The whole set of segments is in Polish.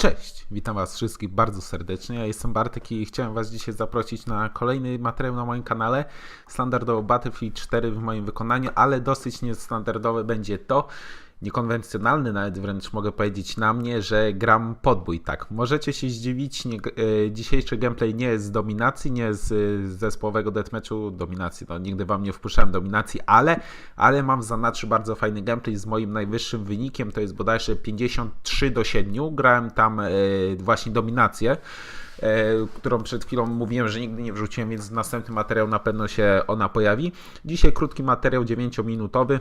Cześć, witam Was wszystkich bardzo serdecznie. Ja jestem Bartek i chciałem Was dzisiaj zaprosić na kolejny materiał na moim kanale. Standardowo Battlefield 4 w moim wykonaniu, ale dosyć niestandardowe będzie to, niekonwencjonalny nawet wręcz mogę powiedzieć na mnie, że gram podbój. Tak, możecie się zdziwić, nie, e, dzisiejszy gameplay nie jest z dominacji, nie jest z zespołowego deathmatchu dominacji, no nigdy Wam nie wpuszczałem dominacji, ale, ale mam w zanadrzu bardzo fajny gameplay z moim najwyższym wynikiem, to jest bodajże 53 do 7, grałem tam e, właśnie dominację e, którą przed chwilą mówiłem, że nigdy nie wrzuciłem, więc następny materiał na pewno się ona pojawi. Dzisiaj krótki materiał 9-minutowy.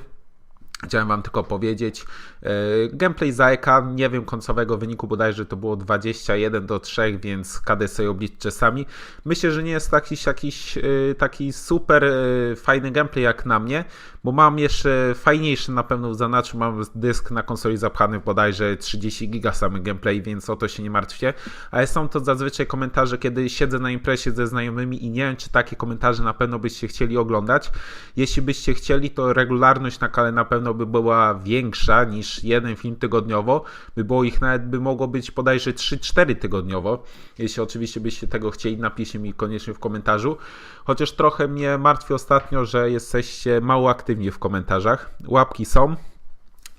Chciałem Wam tylko powiedzieć, e, gameplay Zaeka, nie wiem końcowego wyniku, bodajże to było 21 do 3, więc KD sobie obliczcie sami. Myślę, że nie jest jakiś, jakiś e, taki super e, fajny gameplay jak na mnie, bo mam jeszcze fajniejszy na pewno w zanadrzu, mam dysk na konsoli zapchany bodajże 30 giga samy gameplay, więc o to się nie martwcie. Ale są to zazwyczaj komentarze, kiedy siedzę na imprezie ze znajomymi i nie wiem, czy takie komentarze na pewno byście chcieli oglądać. Jeśli byście chcieli, to regularność na kanale na pewno by była większa niż jeden film tygodniowo, by było ich nawet, by mogło być bodajże 3-4 tygodniowo. Jeśli oczywiście byście tego chcieli, napiszcie mi koniecznie w komentarzu. Chociaż trochę mnie martwi ostatnio, że jesteście mało aktywni w komentarzach. Łapki są,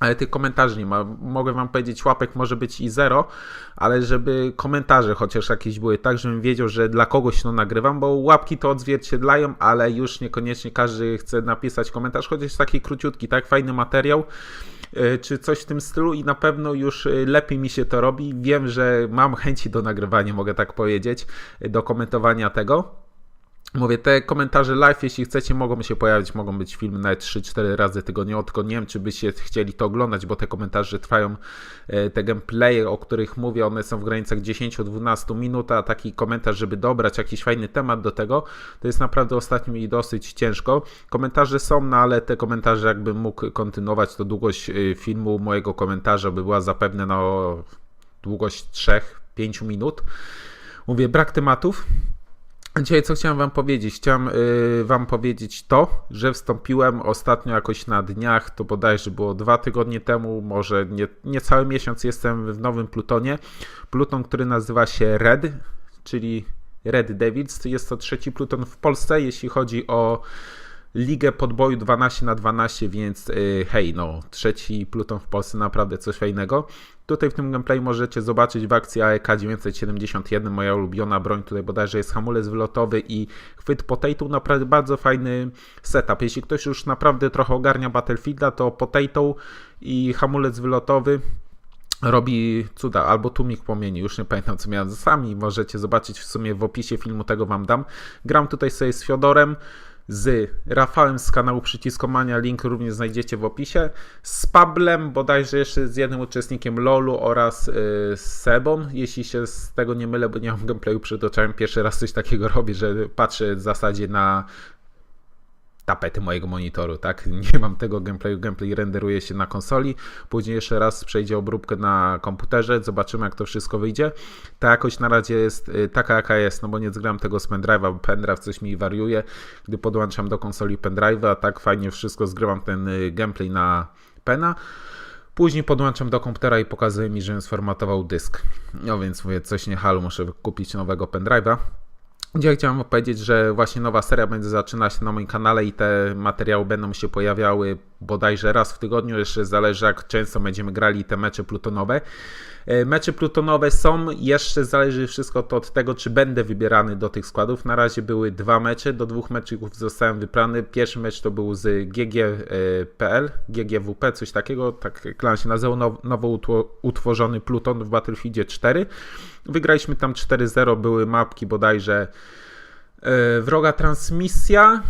ale tych komentarzy nie ma. Mogę wam powiedzieć, łapek może być i zero, ale żeby komentarze chociaż jakieś były tak, żebym wiedział, że dla kogoś to nagrywam, bo łapki to odzwierciedlają, ale już niekoniecznie każdy chce napisać komentarz, chociaż taki króciutki, tak, fajny materiał e, czy coś w tym stylu i na pewno już e, lepiej mi się to robi. Wiem, że mam chęci do nagrywania, mogę tak powiedzieć, e, do komentowania tego. Mówię, te komentarze live, jeśli chcecie, mogą się pojawić, mogą być filmy nawet 3-4 razy tygodniowo, tylko nie wiem, czy byście chcieli to oglądać, bo te komentarze trwają, e, te gameplaye, o których mówię, one są w granicach 10-12 minut, a taki komentarz, żeby dobrać jakiś fajny temat do tego, to jest naprawdę ostatnio mi dosyć ciężko. Komentarze są, no ale te komentarze, jakbym mógł kontynuować, to długość e, filmu mojego komentarza by była zapewne na długość 3-5 minut. Mówię, brak tematów. Dzisiaj co chciałem Wam powiedzieć? Chciałem y, Wam powiedzieć to, że wstąpiłem ostatnio jakoś na dniach, to bodajże było dwa tygodnie temu, może nie, nie cały miesiąc jestem w nowym Plutonie. Pluton, który nazywa się Red, czyli Red Devils. Jest to trzeci Pluton w Polsce, jeśli chodzi o ligę podboju 12 na 12, więc yy, hej, no, trzeci Pluton w Polsce naprawdę coś fajnego. Tutaj w tym gameplay możecie zobaczyć w akcji AEK 971, moja ulubiona broń, tutaj bodajże jest hamulec wylotowy i chwyt potato, naprawdę bardzo fajny setup. Jeśli ktoś już naprawdę trochę ogarnia Battlefielda, to potato i hamulec wylotowy robi cuda, albo tłumik płomieni, już nie pamiętam co miałem sami, możecie zobaczyć w sumie w opisie filmu, tego wam dam. Gram tutaj sobie z Fiodorem, z Rafałem z kanału Przyciskomania, link również znajdziecie w opisie, z Pablem, bodajże jeszcze z jednym uczestnikiem LoLu oraz yy, z Sebą, jeśli się z tego nie mylę, bo nie mam gameplayu przed oczami, pierwszy raz coś takiego robię, że patrzę w zasadzie na tapety mojego monitoru, tak? Nie mam tego gameplayu, gameplay renderuje się na konsoli, później jeszcze raz przejdzie obróbkę na komputerze, zobaczymy jak to wszystko wyjdzie. Ta jakość na razie jest y, taka jaka jest, no bo nie zgram tego z pendrive'a, bo pendrive coś mi wariuje, gdy podłączam do konsoli pendrive'a, tak fajnie wszystko zgrywam ten y, gameplay na pena. Później podłączam do komputera i pokazuje mi, że sformatował dysk. No więc mówię, coś nie halu, muszę kupić nowego pendrive'a. Dzisiaj chciałem powiedzieć, że właśnie nowa seria będzie zaczynać na moim kanale i te materiały będą się pojawiały bodajże raz w tygodniu, jeszcze zależy jak często będziemy grali te mecze plutonowe. E, mecze plutonowe są, jeszcze zależy wszystko to od tego, czy będę wybierany do tych składów. Na razie były dwa mecze, do dwóch meczów zostałem wybrany. Pierwszy mecz to był z GG.pl, GGWP, coś takiego, tak klan się nazywał, nowo utworzony Pluton w Battlefieldzie 4. Wygraliśmy tam 4-0, były mapki bodajże e, wroga transmisja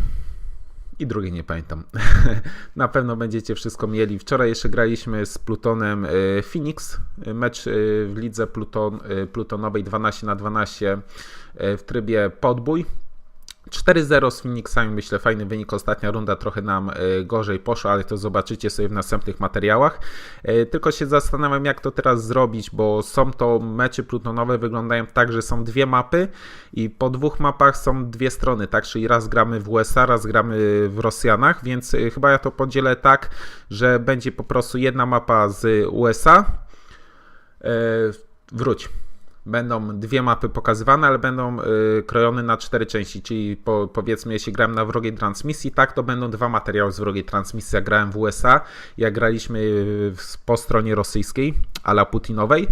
i drugie nie pamiętam. Na pewno będziecie wszystko mieli. Wczoraj jeszcze graliśmy z Plutonem e, Phoenix, mecz e, w lidze Pluton, Plutonowej 12 na 12 w trybie podbój. 4-0 z Phoenixami, myślę, fajny wynik. Ostatnia runda trochę nam e, gorzej poszła, ale to zobaczycie sobie w następnych materiałach. E, tylko się zastanawiam, jak to teraz zrobić, bo są to mecze plutonowe, wyglądają tak, że są dwie mapy i po dwóch mapach są dwie strony, tak? Czyli raz gramy w USA, raz gramy w Rosjanach, więc e, chyba ja to podzielę tak, że będzie po prostu jedna mapa z USA wróć. Będą dwie mapy pokazywane, ale będą y, krojone na cztery części, czyli po, powiedzmy, jeśli grałem na wrogiej transmisji, tak, to będą dwa materiały z wrogiej transmisji. Jak grałem w USA, jak graliśmy y, po stronie rosyjskiej, ala Putinowej.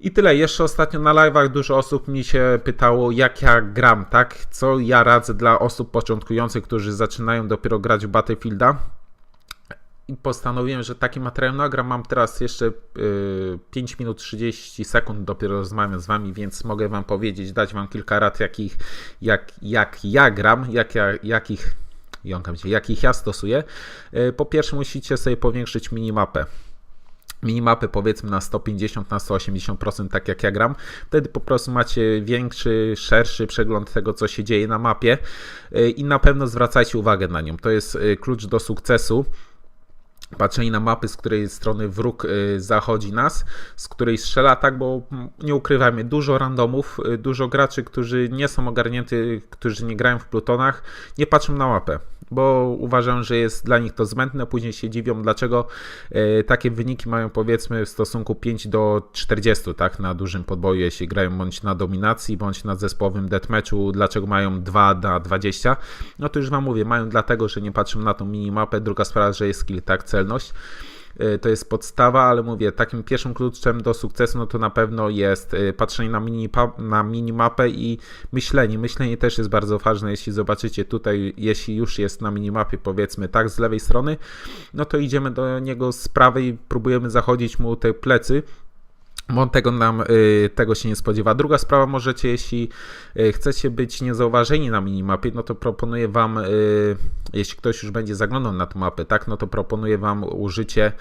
I tyle. Jeszcze ostatnio na live'ach dużo osób mi się pytało, jak ja gram, tak? Co ja radzę dla osób początkujących, którzy zaczynają dopiero grać w Battlefielda. Postanowiłem, że taki materiał nagram. Mam teraz jeszcze y, 5 minut 30 sekund, dopiero rozmawiam z wami, więc mogę wam powiedzieć, dać wam kilka rad, jakich, jak, jak ja gram, jak ja, jakich, jąkam się, jakich ja stosuję. Y, po pierwsze musicie sobie powiększyć minimapę minimapy powiedzmy na 150, na 180%, tak jak ja gram. Wtedy po prostu macie większy, szerszy przegląd tego, co się dzieje na mapie y, i na pewno zwracajcie uwagę na nią. To jest y, klucz do sukcesu. Patrzenie na mapy, z której strony wróg y, zachodzi nas, z której strzela, tak, bo nie ukrywajmy, dużo randomów, y, dużo graczy, którzy nie są ogarnięty, którzy nie grają w plutonach, nie patrzą na mapę, bo uważam, że jest dla nich to zbędne, później się dziwią, dlaczego y, takie wyniki mają powiedzmy w stosunku 5 do 40, tak, na dużym podboju, jeśli grają bądź na dominacji, bądź na zespołowym deathmatchu, dlaczego mają 2 na 20, no to już wam mówię, mają dlatego, że nie patrzą na tą minimapę, druga sprawa, że jest skill, tak, celność, Y, to jest podstawa, ale mówię, takim pierwszym kluczem do sukcesu, no to na pewno jest y, patrzenie na, minipa, na minimapę i myślenie. Myślenie też jest bardzo ważne, jeśli zobaczycie tutaj, jeśli już jest na minimapie, powiedzmy tak, z lewej strony, no to idziemy do niego z prawej, próbujemy zachodzić mu te plecy, bo on tego nam y, tego się nie spodziewa. Druga sprawa, możecie, jeśli y, chcecie być niezauważeni na minimapie, no to proponuję wam, y, jeśli ktoś już będzie zaglądał na tą mapę, tak, no to proponuję wam użycie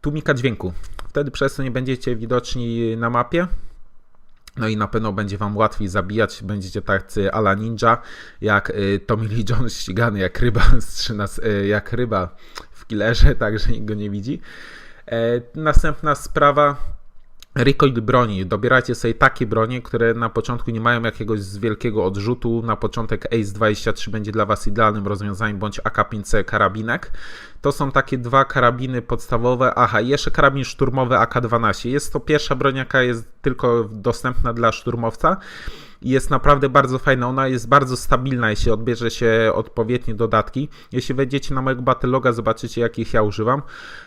tłumika dźwięku. Wtedy przez to nie będziecie widoczni na mapie. No i na pewno będzie wam łatwiej zabijać, będziecie tacy ala ninja, jak y, Tommy Lee Jones ścigany, jak ryba, z 13, y, jak ryba w killerze, tak, że nikt go nie widzi. E, następna sprawa, Recoil broni. Dobierajcie sobie takie bronie, które na początku nie mają jakiegoś wielkiego odrzutu. Na początek Ace 23 będzie dla Was idealnym rozwiązaniem, bądź AK-5C karabinek. To są takie dwa karabiny podstawowe. Aha, jeszcze karabin szturmowy AK-12. Jest to pierwsza broń, jaka jest tylko dostępna dla szturmowca. Jest naprawdę bardzo fajna. Ona jest bardzo stabilna, jeśli odbierze się odpowiednie dodatki. Jeśli wejdziecie na mojego Battleloga, zobaczycie, jakich ja używam.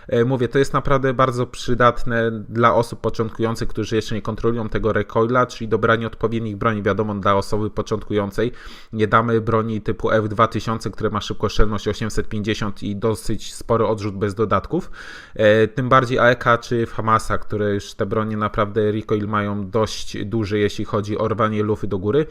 E, Mówię, to jest naprawdę bardzo przydatne dla osób początkujących, którzy jeszcze nie kontrolują tego recoila, czyli dobranie odpowiednich broni, wiadomo, dla osoby początkującej. Nie damy broni typu F2000, które ma szybkostrzelność 850 i dosyć spory odrzut bez dodatków. E, Tym bardziej AEK czy Famasa, które już te bronie naprawdę recoil mają dość duży, jeśli chodzi o rwanie lufy do góry.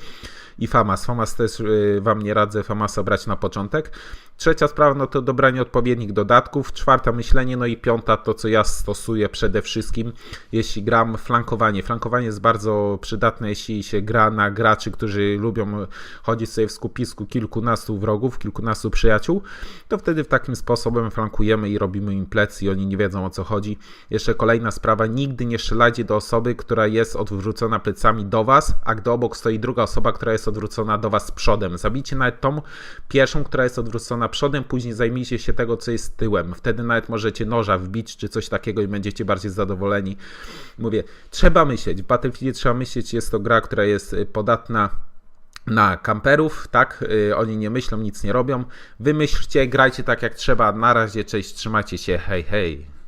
I Famas. Famas też y, Wam nie radzę Famasa brać na początek. Trzecia sprawa no to dobranie odpowiednich dodatków. Czwarta myślenie, no i piąta to co ja stosuję przede wszystkim, jeśli gram flankowanie. Flankowanie jest bardzo przydatne, jeśli się gra na graczy, którzy lubią chodzić sobie w skupisku kilkunastu wrogów, kilkunastu przyjaciół, to wtedy w takim sposobem flankujemy i robimy im plecy i oni nie wiedzą o co chodzi. Jeszcze kolejna sprawa, nigdy nie strzelajcie do osoby, która jest odwrócona plecami do Was, a gdy obok stoi druga osoba, która jest odwrócona do Was przodem. Zabijcie nawet tą pierwszą, która jest odwrócona przodem, później zajmijcie się tego, co jest tyłem. Wtedy nawet możecie noża wbić czy coś takiego i będziecie bardziej zadowoleni. Mówię, trzeba myśleć. W Battlefieldzie trzeba myśleć, jest to gra, która jest y, podatna na kamperów, tak? Yy, oni nie myślą, nic nie robią. Wymyślcie, grajcie tak jak trzeba. Na razie, cześć, trzymajcie się, hej, hej.